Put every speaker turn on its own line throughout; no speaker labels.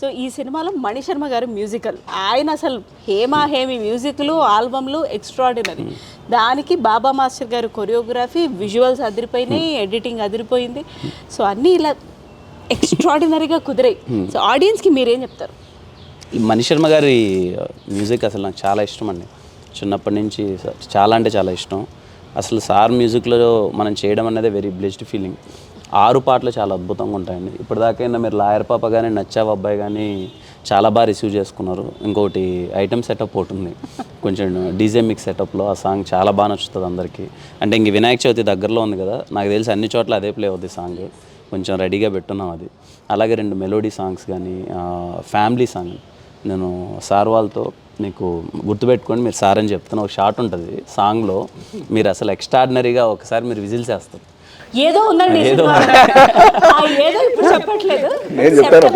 So ఈ సినిమాలో మణిశర్మ గారు మ్యూజికల్. ఆయన అసలు హేమా హేమి మ్యూజిక్లు ఆల్బమ్లు ఎక్స్ట్రాడినరీ దానికి బాబా మాస్టర్ గారు కొరియోగ్రఫీ విజువల్స్ అదిరిపోయినాయి ఎడిటింగ్ అదిరిపోయింది. సో అన్నీ ఇలా ఎక్స్ట్రాడినరీగా కుదిరాయి. సో ఆడియన్స్కి మీరేం చెప్తారు?
ఈ మణిశర్మ గారి మ్యూజిక్ అసలు నాకు చాలా ఇష్టం అండి. చిన్నప్పటి నుంచి చాలా అంటే చాలా ఇష్టం. అసలు సార్ మ్యూజిక్లో మనం చేయడం అనేది వెరీ బ్లెస్డ్ ఫీలింగ్ ఆరు పాటలు చాలా అద్భుతంగా ఉంటాయండి. ఇప్పటిదాకైనా మీరు లాయర్ పాప కానీ నచ్చావు అబ్బాయి కానీ చాలా బాగా రిసీవ్ చేసుకున్నారు. ఇంకోటి ఐటమ్ సెటప్ ఒకటి ఉంది. కొంచెం డీజే మిక్స్ సెటప్లో ఆ సాంగ్ చాలా బాగా నచ్చుతుంది అందరికీ. అంటే ఇంక వినాయక చవితి దగ్గరలో ఉంది కదా నాకు తెలిసి అన్ని చోట్ల అదే ప్లే అవుద్ది సాంగ్. కొంచెం రెడీగా పెట్టున్నాం అది. అలాగే రెండు మెలోడీ సాంగ్స్ కానీ ఫ్యామిలీ సాంగ్. నేను సార్ వాళ్ళతో మీకు గుర్తుపెట్టుకొని మీరు సార్ అని చెప్తున్నా. ఒక షార్ట్ ఉంటుంది సాంగ్లో. మీరు అసలు ఎక్స్ట్రాడినరీగా ఒకసారి మీరు విజిల్ చేస్తారు.
ఏదో ఉందండి. ఆ ఏదో ఇప్పుడు చెప్పట్లేదు.
నేను చెప్తాను.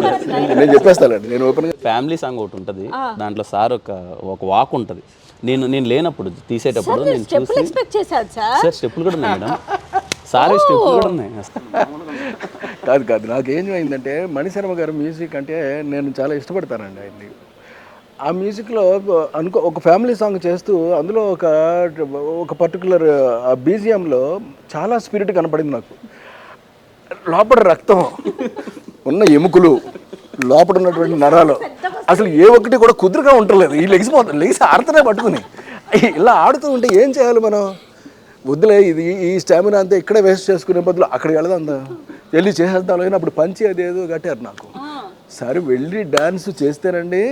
నేను చెప్పేస్తానండి. నేను ఓపెన్గా
ఫ్యామిలీ సాంగ్ ఒకటి ఉంటుంది. దాంట్లో సార్ ఒక ఒక వాక్ ఉంటుంది. నేను నేను లేనప్పుడు తీసేటప్పుడు నేను చూసి
సార్?
సార్ స్టెప్పులు కూడా ఉన్నాయి మేడం. సార్ స్టెప్పులు కూడా ఉన్నాయి.
కాదు కాదు. నాకు ఏం అయిందంటే మణిశర్మ గారి మ్యూజిక్ అంటే నేను చాలా ఇష్టపడతానండి ఆయన్ని. ఆ మ్యూజిక్లో అనుకో ఒక ఫ్యామిలీ సాంగ్ చేస్తూ అందులో ఒక ఒక పర్టికులర్ ఆ బీజియంలో చాలా స్పిరిట్ కనపడింది నాకు. లోపల రక్తం ఉన్న ఎముకలు లోపల ఉన్నటువంటి నరాలు. అసలు ఏ ఒక్కటి కూడా కుదురుగా ఉండలేదు. ఈ లెగిసిపోతుంది లెగిసి ఆడుతూనే పట్టుకుని. ఇలా ఆడుతూ ఉంటే ఏం చేయాలి మనం? వద్దులే ఇది ఈ స్టామినా అంతా ఇక్కడే వేస్ట్ చేసుకునే బదులు అక్కడికి వెళదాం వెళ్ళి చేసేద్దాం అప్పుడు పంచి అదేదో కట్టారు నాకు. సరే వెళ్ళి డాన్స్ చేస్తేనండి.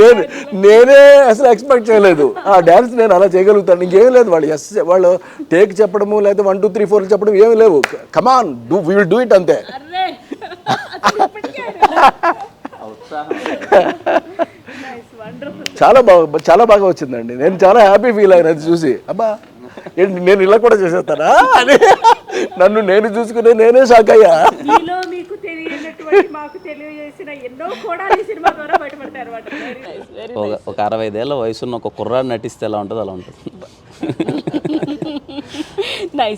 నేను నేనే అసలు ఎక్స్పెక్ట్ చేయలేదు. ఆ డ్యాన్స్ నేను అలా చేయగలుగుతాను. ఇంకేం లేదు వాళ్ళు ఎస్ వాళ్ళు టేక్ చెప్పడము లేకపోతే వన్ టూ త్రీ ఫోర్ చెప్పడం ఏమీ లేవు. Come on do we will do it అంతే. చాలా బాగా చాలా బాగా వచ్చిందండి. నేను చాలా హ్యాపీ ఫీల్ అయిన అది చూసి. అబ్బా నేను ఇలా కూడా చేసేస్తానా అని నన్ను నేను చూసుకునే నేనే షాక్ అయ్యా.
మీకు తెలియజేసిన ఎన్నో కూడా ఈ సినిమా ద్వారా బయటపడతారు
ఒక ఒక అరవై ఐదేళ్ళ వయసున్న ఒక కుర్రాడు నటిస్తే ఎలా ఉంటుందో అలా ఉంటుంది.
నైస్